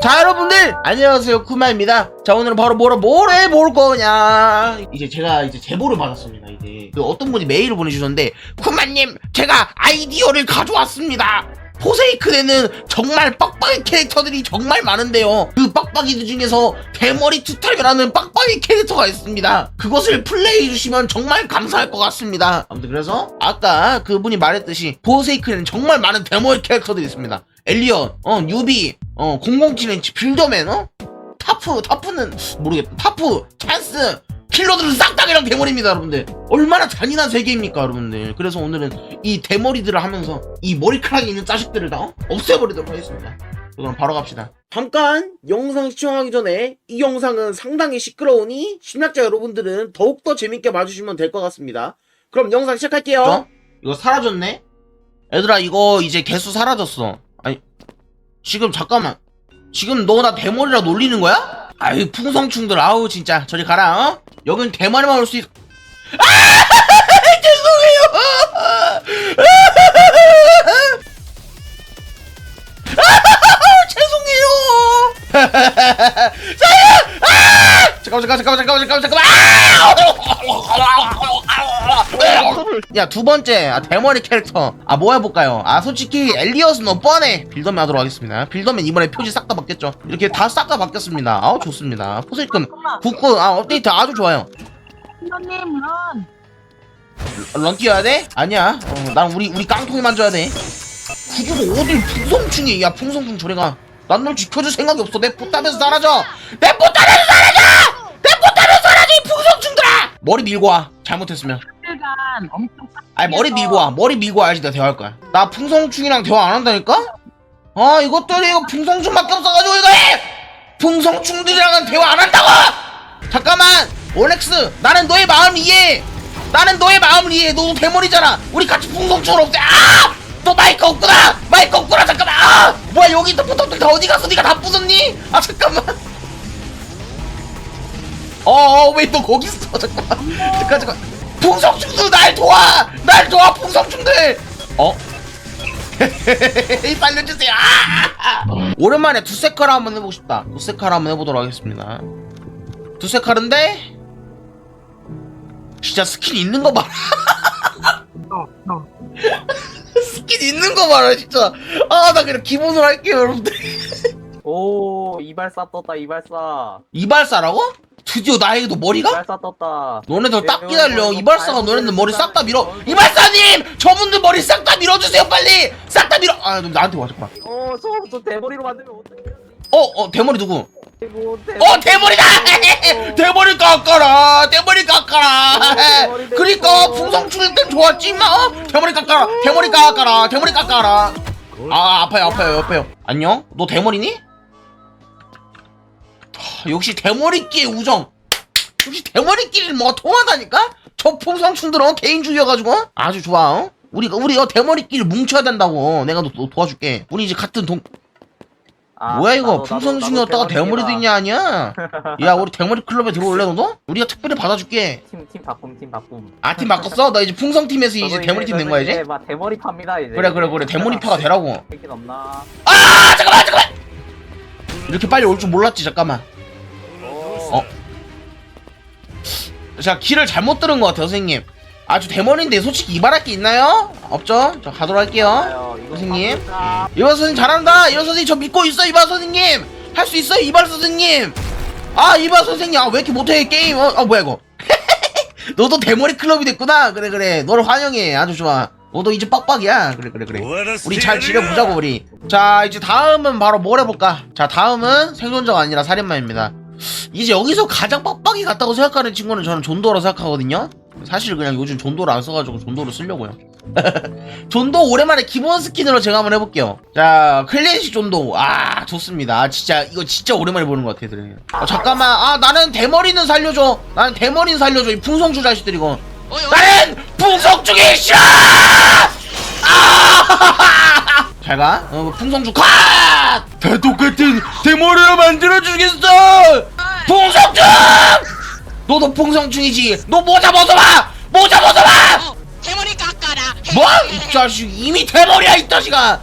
자 여러분들! 안녕하세요. 쿠마입니다. 자 오늘은 바로 뭐라 뭘 해볼 거냐? 이제 제가 이제 제보를 받았습니다 이제. 그 어떤 분이 메일을 보내주셨는데 쿠마님 제가 아이디어를 가져왔습니다! 포세이큰에는 정말 빡빡이 캐릭터들이 정말 많은데요. 그 빡빡이들 중에서 대머리 투타이라는 빡빡 이 캐릭터가 있습니다 그것을 플레이해 주시면 정말 감사할 것 같습니다 아무튼 그래서 아까 그분이 말했듯이 포세이큰에는 정말 많은 대머리 캐릭터들이 있습니다 엘리언, 어, 뉴비, 어, 007렌치, 빌더맨, 어? 타프, 타프는 모르겠다. 타프, 찬스, 킬러들은 싹다 그냥 대머리입니다, 여러분들. 얼마나 잔인한 세계입니까, 여러분들. 그래서 오늘은 이 대머리들을 하면서 이 머리카락이 있는 자식들을 다 어? 없애버리도록 하겠습니다. 그럼 바로 갑시다. 잠깐 영상 시청하기 전에 이 영상은 상당히 시끄러우니 심리학자 여러분들은 더욱더 재밌게 봐주시면 될 것 같습니다. 그럼 영상 시작할게요. 이거 사라졌네? 얘들아 이거 이제 개수 사라졌어. 아니 지금 잠깐만. 지금 너 나 대머리라 놀리는 거야? 아유 풍성충들 아우 진짜 저리 가라 어? 여긴 대머리만 올 수 있... 아! 죄송해요 잠깐만 잠깐만 잠깐만 잠깐만 잠깐만 잠깐만 야 두 번째 아, 대머리 캐릭터 아 뭐 해볼까요 아 솔직히 엘리엇은 너무 뻔해 빌더맨 하도록 하겠습니다 빌더맨 이번에 표지 싹 다 바뀌었죠 이렇게 다 싹 다 바뀌었습니다 아우 좋습니다 포세이큰 북구 아 업데이트 아주 좋아요 선생님 런 런 뛰어야 돼? 아니야 어, 난 우리 우리 깡통이만 줘야 돼 구주가 어딜 풍성충이 야 풍성충 저리가 난 널 지켜줄 생각이 없어. 내 포탑에서 사라져. 내 포탑에서 사라져! 내 포탑에서 사라져 이 풍성충들아! 머리 밀고 와. 잘못했으면. 시간 엄청 빡 아니 머리 밀고 와. 머리 밀고 와야지 내가 대화할 거야. 나 풍성충이랑 대화 안 한다니까? 아 이것들이 이거 풍성충밖에 없어가지고 이거 해! 풍성충들이랑은 대화 안 한다고! 잠깐만! 올렉스 나는 너의 마음을 이해해. 나는 너의 마음을 이해해. 너도 대머리잖아. 우리 같이 풍성충을 없애. 아! 너 마이크 없구나 마이크 없구나 잠깐만! 아! 뭐야 여기 있던 포탑들 다 어디 갔어? 니가 다 부쉈니? 아 잠깐만. 어어 왜 너 거기 있어? 잠깐만. 잠깐 잠깐. 풍성충들 날 도와! 날 도와 풍성충들! 어? 살려주세요. 아! 오랜만에 두세칼 한번 해보고 싶다. 두세칼 한번 해보도록 하겠습니다. 두세칼인데? 진짜 스킨 있는 거 봐라. 어, 스킨 있는 거 봐라 진짜. 아 나 그냥 기본으로 할게요 여러분들. 오 이발사 떴다 이발사 이발사라고? 드디어 나에게도 머리가? 이발사 떴다. 너네들 딱 네, 기다려. 이거 이발사가 다 너네들 머리 싹 다 밀어. 이거 이발사님! 저분들 머리 싹 다 밀어주세요 빨리! 싹 다 밀어! 아너 나한테 와 잠깐만 어 처음부터 대머리로 만들면 어떡해. 어 어 대머리 누구 어 대머리다! 대머리 깎아라! 대머리 깎아라! 어, 그러니까. 풍성 출일 땐 좋았지만 어? 대머리 깎아라! 대머리 깎아라! 대머리 깎아라! 아 아파요 아파요 아파요. 안녕? 너 대머리니? 하, 역시 대머리끼의 우정. 역시 대머리끼리 뭐 통하다니까? 저 풍성충들은 개인주의여가지고 어? 아주 좋아 어? 우리가 우리 어? 대머리끼리 뭉쳐야 된다고. 내가 너, 너 도와줄게. 우리 이제 같은 동 아, 뭐야 이거? 나도, 나도, 풍성충이었다가 나도 대머리 대머리다. 됐냐 아니야? 야 우리 대머리 클럽에 들어올래 너도? 우리가 특별히 받아줄게. 팀, 팀 바꿈 팀 바꿈. 아 팀 바꿨어? 너 이제 풍성 팀에서 이제 저도 대머리 팀된 거야 이제? 이제 막 대머리 팝니다 이제. 그래 그래 그래. 대머리 파가 되라고. 이렇게 넘나? 아 잠깐만 잠깐만! 이렇게 빨리 올 줄 몰랐지 잠깐만. 어? 자 길을 잘못 들은 것 같아요 선생님 아주 대머리인데 솔직히 이발할 게 있나요? 없죠? 자 가도록 할게요. 이거 선생님. 이발 선생님 잘한다! 이발 선생님 저 믿고 있어 이발 선생님! 할 수 있어요 이발 선생님! 아 이발 선생님! 아 왜 이렇게 못해 게임? 어, 아 뭐야 이거? 너도 대머리 클럽이 됐구나! 그래 그래. 너를 환영해. 아주 좋아. 너도 이제 빡빡이야. 그래 그래 그래. 우리 잘 지려보자고 우리. 자 이제 다음은 바로 뭘 해볼까? 자 다음은 생존자가 아니라 살인마입니다. 이제 여기서 가장 빡빡이 같다고 생각하는 친구는 저는 존도라 생각하거든요 사실 그냥 요즘 존도를 안 써가지고 존도를 쓰려고요. 존도 오랜만에 기본 스킨으로 제가 한번 해볼게요. 자 클래식 존도. 아 좋습니다. 아, 진짜 이거 진짜 오랜만에 보는 것 같아 들 어, 잠깐만. 아 나는 대머리는 살려줘. 나는 대머리는 살려줘. 이 풍성주 자식들 이거. 나는 풍성주기 싫어! 아! 잘가. 어, 풍성주 컷! 다 똑같은 대머리로 만들어주겠어! 풍성주 너도 풍성충이지 너 모자 벗어봐 모자 벗어봐 어, 대머리 깎아라. 뭐? 이 자식 이미 대머리야 이 자식아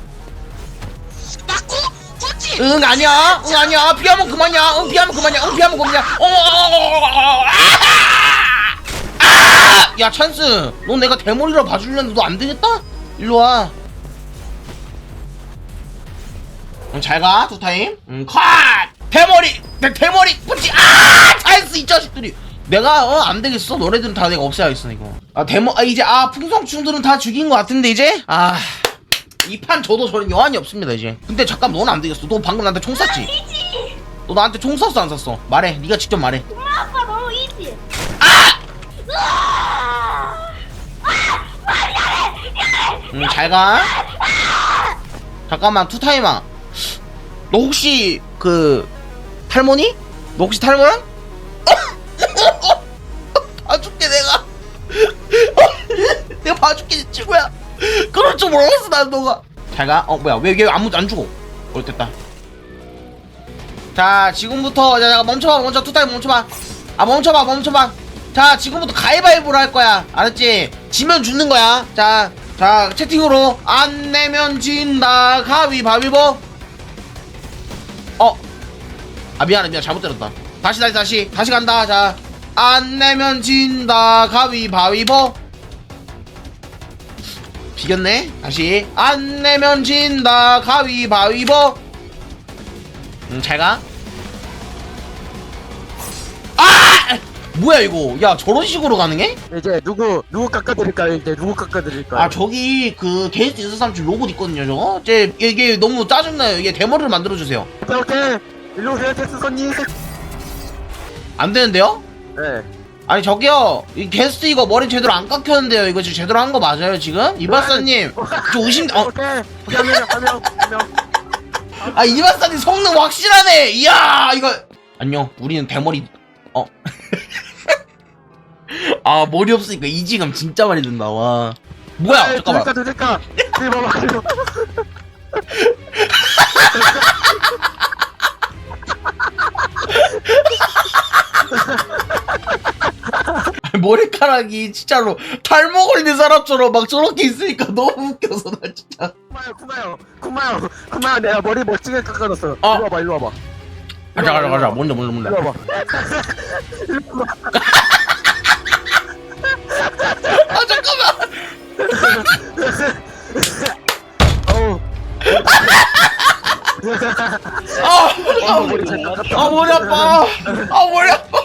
맞고 고치 응 아니야 응 아니야 피하면 그만이야 응 피하면 그만이야 응 피하면 그만이야 어, 어아야 찬스 너 내가 대머리라 봐주려는데 너 안 되겠다 일로 와 응, 잘가 투타임 응 컷 대머리 대, 대머리 붙지 아 찬스 이 자식들이 내가 어 안 되겠어. 너네들은 다 내가 없애야겠어 이거. 아 대머 아 이제 아 풍성충들은 다 죽인 것 같은데 이제? 아 이 판 저도 저는 여한이 없습니다 이제. 근데 잠깐 너는 안 되겠어. 너 방금 나한테 총 쐈지? 너 나한테 총 쐈어 안 쐈어? 말해. 네가 직접 말해. 아빠 너무 이지. 응 잘가. 잠깐만 투타임아. 너 혹시 그 탈모니? 너 혹시 탈모야? 난 너가. 잘가. 어 뭐야. 왜, 왜 아무도 안 죽어? 어 됐다. 자 지금부터 자, 자 멈춰봐. 멈춰 투타임 멈춰봐. 아 멈춰봐. 멈춰봐. 자 지금부터 가위바위보를 할 거야. 알았지? 지면 죽는 거야. 자 자 채팅으로. 안 내면 진다. 가위바위보. 어. 아 미안해. 미안 잘못 들었다. 다시 다시 다시. 다시 간다. 자 안 내면 진다. 가위바위보 비겼네 다시 안 내면 진다 가위바위보 응 잘가 아 뭐야 이거 야 저런 식으로 가능해? 이제 누구 누구 깎아드릴까요? 이제 누구 깎아드릴까요? 아 저기 그 인사 삼촌 로봇 있거든요 저거 제 이게 너무 짜증나요 이게 대머리를 만들어주세요 오케이 오케이 일로 오세요 텍스 손님. 안 되는데요? 네. 아니 저기요. 이 게스트 이거 머리 제대로 안 깎였는데요. 이거 지금 제대로 한 거 맞아요 지금? 이 박사님 저 의심 어, 오케이. 오케이 한명 한명한명 아 이 박사님 성능 확실하네. 이야 이거. 안녕. 우리는 대머리 어. 아 머리 없으니까 이지감 진짜 많이 든다. 와. 뭐야 잠깐만. 드릴까 드릴까. 네 봐봐 머리카락이 진짜로 탈모 걸린 사람처럼 막 저렇게 있으니까 너무 웃겨서 나 진짜 쿠마요 쿠마요 쿠마요 쿠마요 내가 머리 멋지게 깎아놨어. 어. 일로 와봐 일로 와봐. 가자 가자 가자 뭔데 뭔데 뭔데 일로 와봐. 아 잠깐만 어우. 아, 아. 아 머리 아파 아 머리 아파